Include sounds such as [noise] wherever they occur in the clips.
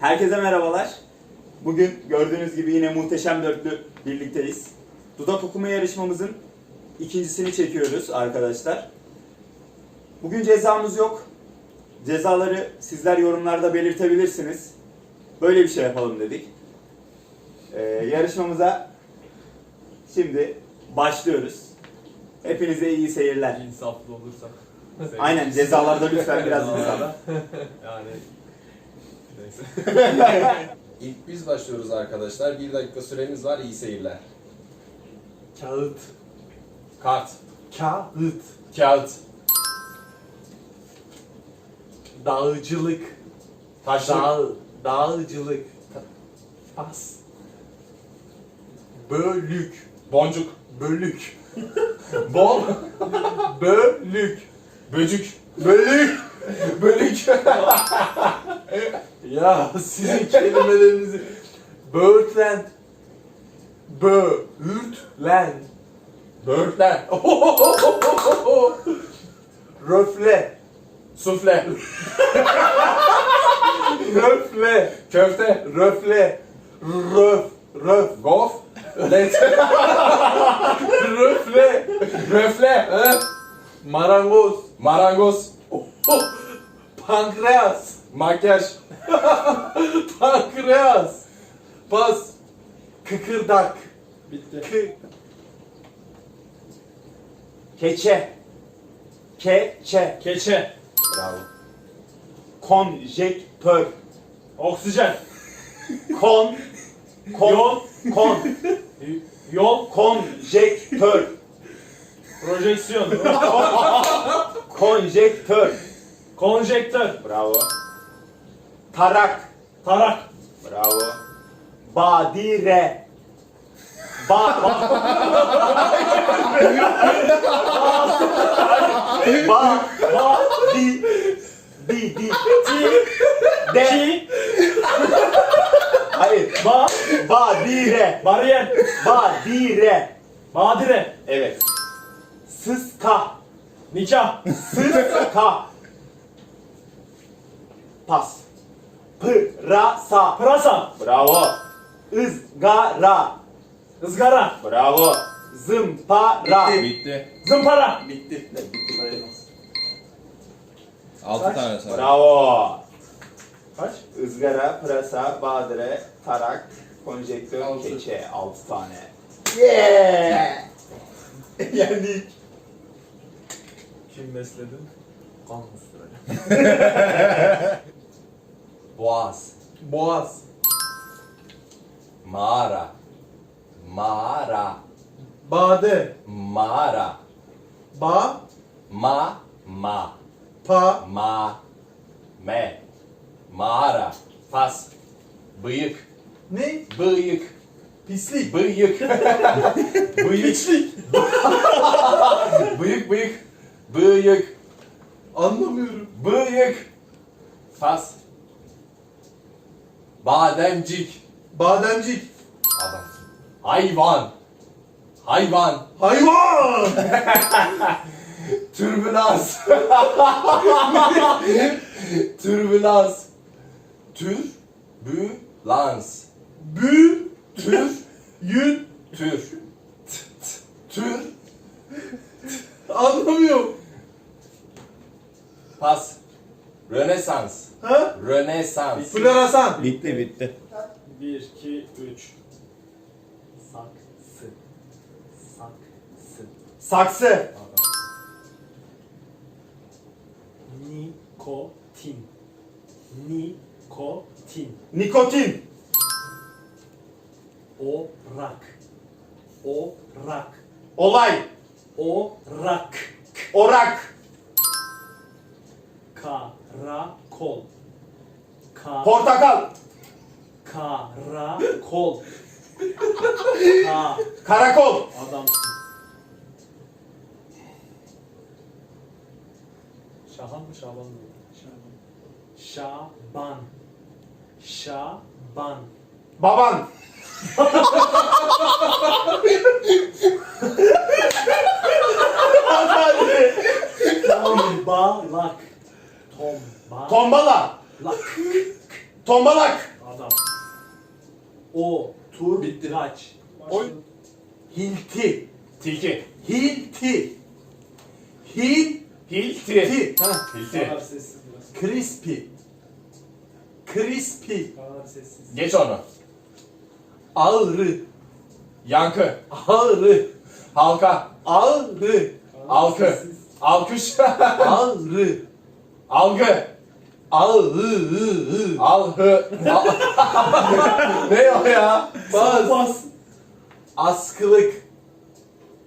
Herkese merhabalar. Bugün gördüğünüz gibi yine muhteşem dörtlü birlikteyiz. Dudak okuma yarışmamızın ikincisini çekiyoruz arkadaşlar. Bugün cezamız yok. Cezaları sizler yorumlarda belirtebilirsiniz. Böyle bir şey yapalım dedik. Ee, yarışmamıza şimdi başlıyoruz. Hepinize iyi seyirler. İnsaflı olursak. Aynen cezalarda lütfen biraz [laughs] insaf. Yani neyse. İlk biz başlıyoruz arkadaşlar. Bir dakika süremiz var. İyi seyirler. Kağıt. Kart, Kağıt. kağıt, Dağcılık. taşlık, Dağ, dağcılık. Pas. Bölük. boncuk, Bölük. [laughs] bol, Bölük. böcük, Bölük. bölük, [laughs] Ya sizin kelimelerinizi. Böğürtlen. Böğürtlen. böğürtlen, [laughs] Röfle. sufle, Röfle. köfte, Röfle. Röf. Röf. gof, let, Röfle. röfle, Marangoz. marangoz, Pankreas. Makyaj, [laughs] Pankreas. Pas. Kıkırdak. bitti. Kı. Keçe. Keçe. Keçe, Bravo. Konjektör. oksijen, Kon. Kon. Yol. Kon. yol, Konjektör. projeksiyon, [laughs] Konjektör. konjektör, Bravo. Tarak. tarak, Bravo. Badire. Ba. [laughs] Ba. Ba. Di. Di. Di. De. ki, Hayır. ba, Badire. bariyer, Badire. badire, Evet. Sıska. nikah, Sıska. Pas. Pırasa. pırasa, Bravo. Izgara. ızgara, Bravo. Zımpara. Bitti. zımpara, Bitti. 6 Kaç? tane sonra. Bravo. kaç? Izgara, pırasa, badire, tarak, konjektör, Altı. keçe. 6 tane. Yeah! [laughs] Yendik. Kim besledin? Kan Mustafa. [laughs] Boğaz, Boğaz. mağara, mağara, Bade. mağara, Ba. ma, ma, Pa. ma, me, mağara, pas, bıyık, Ne? bıyık, Pislik. bıyık, [laughs] bıyık, Piçlik. bıyık, bıyık, bıyık, Anlamıyorum. bıyık, pas, bademcik, Bademcik. adam, hayvan, hayvan, Hayvan. [laughs] [laughs] Türbülans. Türbülans. Türbülans. Bü. Tür. Yün. Tür. Tür. Anlamıyorum. Pas. Rönesans. Ha? Rönesans. Floresan. Bitti bitti. 1, 2, 3. Saksı, saksı, Saksı. nikotin, nikotin, Nikotin. orak, orak, Olay. orak, Orak. Karakol, ka, Portakal. karakol, ka, [laughs] Karakol. adamsın. Şahan mı Şaban mı? Şaban. Şaban. Baban. Tombalak. Tombalak. Tombala. Tombalak. Adam. O. Tur. Bitti. Kaç. Oy. Hilti. Tilki. Hilti. Hilti. Hilti. Ha. Hilti. Kadar sessiz biraz. Crispy. Crispy. Kadar sessiz. Geç onu. Ağrı. Yankı. Ağrı. Halka. Ağrı. Kadar Alkı. sessiz. Alkış. [laughs] Ağrı. Algı. Alhı. Al- [laughs] ne o ya? Pas. Son pas. Askılık.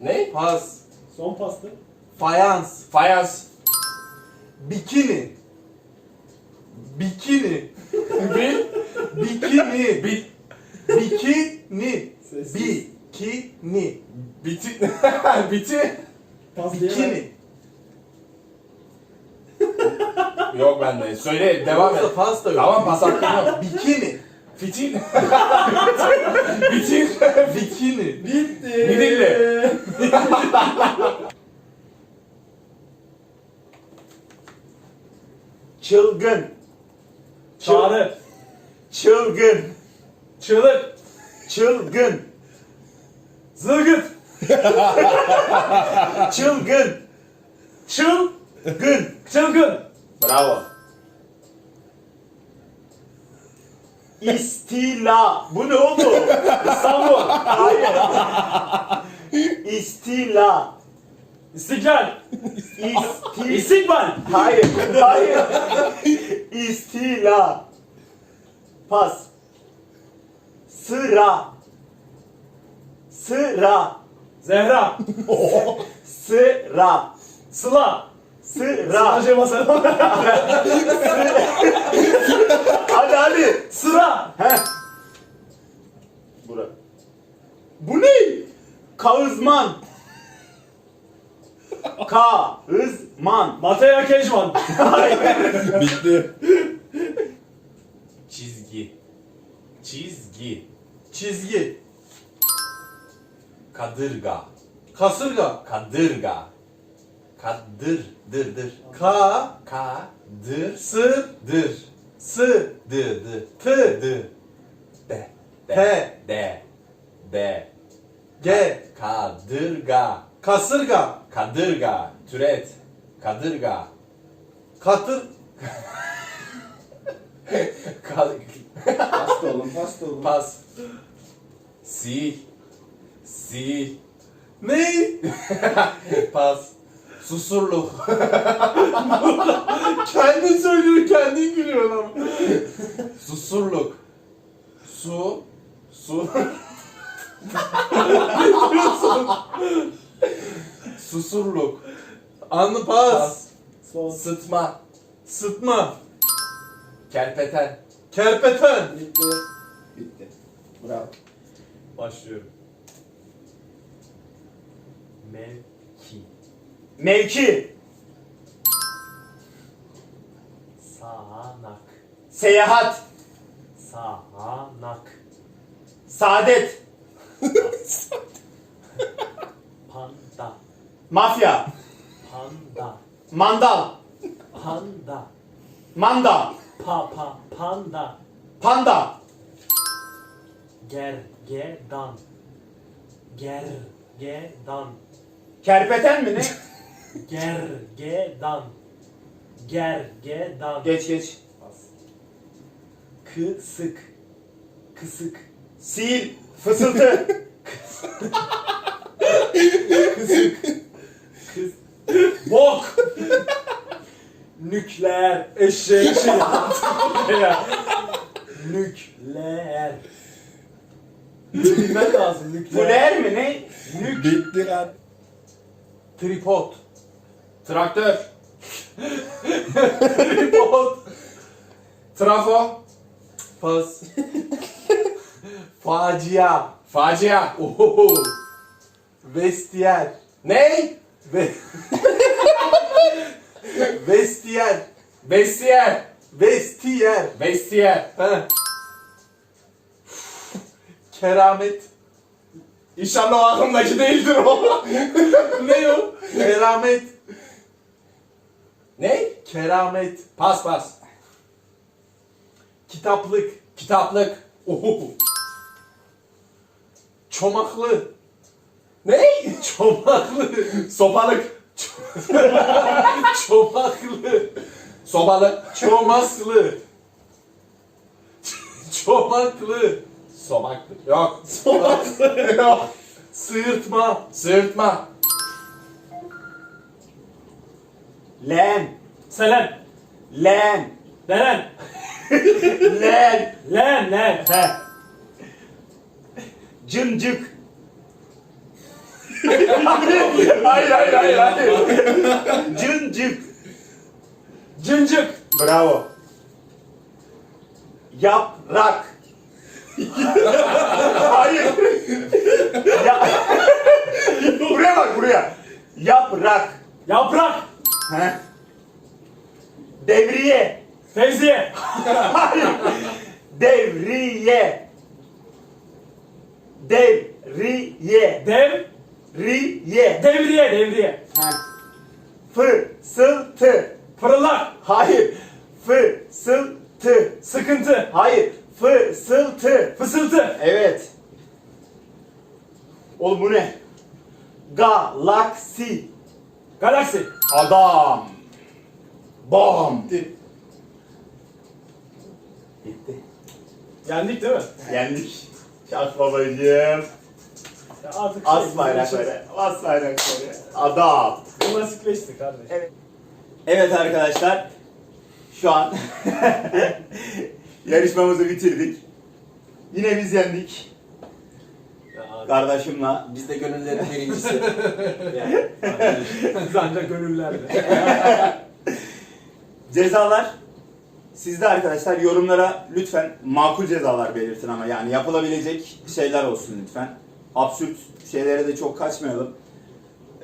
Ne? Pas. Son pastı. Fayans. Fayans. Bikini. Bikini. Bil. Bikini. Bit. Bikini. Sessiz. Bikini. Biti. [laughs] Biti. Pas diyemem. Bikini. Yok bende. Söyle devam et. Yoksa Pas da yok. Tamam pas hakkım yok. [laughs] Bikini. Fitil. [laughs] Bitil. Bikini. Bitti. Midilli. [laughs] Çılgın. Çağrı. Çılgın. Çığlık. Çılgın. Zılgıt. Çılgın. Çıl. Gın. Çılgın. Bravo. İstila. Bu ne oldu? İstanbul. Hayır. İstila. İstiklal. İsti... İstikbal. Hayır. Hayır. İstila. Pas. Sıra. Sıra. Zehra. Sıra. Sıla. Sıra. Şey basalım. Hadi hadi. Sıra. Heh. Bura. Bu ne? Kağızman. Kağızman. Mateo Kejman. Bitti. Çizgi. Çizgi. Çizgi. Kadırga. Kasırga. Kadırga. Kadır. Dır dır. Ka. Kadır. Sı. Dır. Sı. Dı dı. Tı. Dı. De. De. Te. De. De. Ge. Kadırga. Kasırga. Kadırga. Türet. Kadırga. Katır. Ka- Pasta olun, pasta olun. Pas. Sil. Sil. Ne? Pas. Susurluk. Kendin söylüyor, kendin gülüyor ama. Susurluk. Su. Su. Susurluk. Anlı pas. Son. Sıtma. Sıtma. Kerpeten. Kerpeten. Bitti. Bitti. Bravo. Başlıyorum. Mevki. Mevki. Sağanak. Seyahat. Sağanak. Saadet. Panda. Mafya. Panda. Mandal. Panda. Manda. Pa pa panda. Panda. Gergedan. Gergedan. Kerpeten mi ne? Gergedan. Gergedan. geç geç. Kısık. Kısık. Sil. Fısıltı. [laughs] Kısık. Kıs. Bok. Nükleer. Eşeği şey. [laughs] Ya. Nükleer. Bilmen lazım nükleer. Fuler mi ne? Bitti lan. Tripod. Traktör. Tripod. Trafo. Pas. [laughs] Facia. Facia. Oho. Vestiyer. Ney? Ve... [laughs] Vestiyer. Vestiyer. Bestiyer. He. Keramet. İnşallah aklımdaki değildir o. [laughs] Ne o? Keramet. Ne? Keramet. Pas pas. Kitaplık. Kitaplık. Oho. Çomaklı. Ne? Çomaklı. [laughs] Sopalık. Çomaklı. Sobalık. Çomaklı. Çomaklı. Sobaklık. Yok. Yok. Sıyırtma. Sırtma. Len. Selen. Len. Denen. Len. [laughs] Len. Len. He. Cıncık. [laughs] hayır hayır hayır hayır. Cıncık. Cıncık. Bravo. Yaprak. hayır. ya... buraya bak buraya. Yaprak. Yaprak. He. Devriye. Fevziye. [laughs] Hayır. Devriye. Devriye. Dev. Riye. Devriye. Devriye. Fısıltı. Fırıldak. Hayır. Fısıltı. Sıkıntı. Hayır. Fısıltı. Fısıltı. Evet. Oğlum bu ne? Galaksi. Galaksi. Adam. Bam. Bitti. Yendik değil mi? Yendik. Şans babacığım. Ya artık As şey, bayrakları. As bayrakları. Adam. Bu nasipleşti kardeş. Evet. Evet arkadaşlar. Şu an [laughs] yarışmamızı bitirdik. Yine biz yendik. Kardeşimle. Biz de gönüllerin birincisi. [laughs] Biz ancak gönüllerde. [laughs] Cezalar sizde arkadaşlar yorumlara lütfen makul cezalar belirtin ama yani yapılabilecek şeyler olsun lütfen. Absürt şeylere de çok kaçmayalım.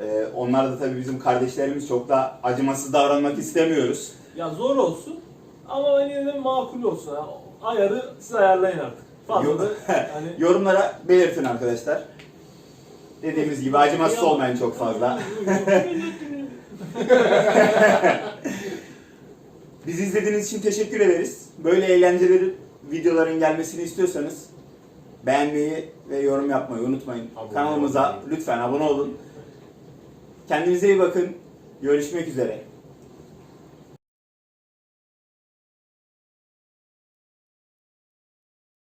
Ee, onlar da tabii bizim kardeşlerimiz çok da acımasız davranmak istemiyoruz. ya zor olsun ama yine de makul olsun. Ha. Ayarı siz ayarlayın artık. Fazla da [laughs] hani [laughs] Yorumlara belirtin arkadaşlar. Dediğimiz gibi acımasız olmayın çok fazla. [laughs] Bizi izlediğiniz için teşekkür ederiz. Böyle eğlenceli videoların gelmesini istiyorsanız beğenmeyi ve yorum yapmayı unutmayın. Abone Kanalımıza olmayı. lütfen abone olun. Kendinize iyi bakın. Görüşmek üzere.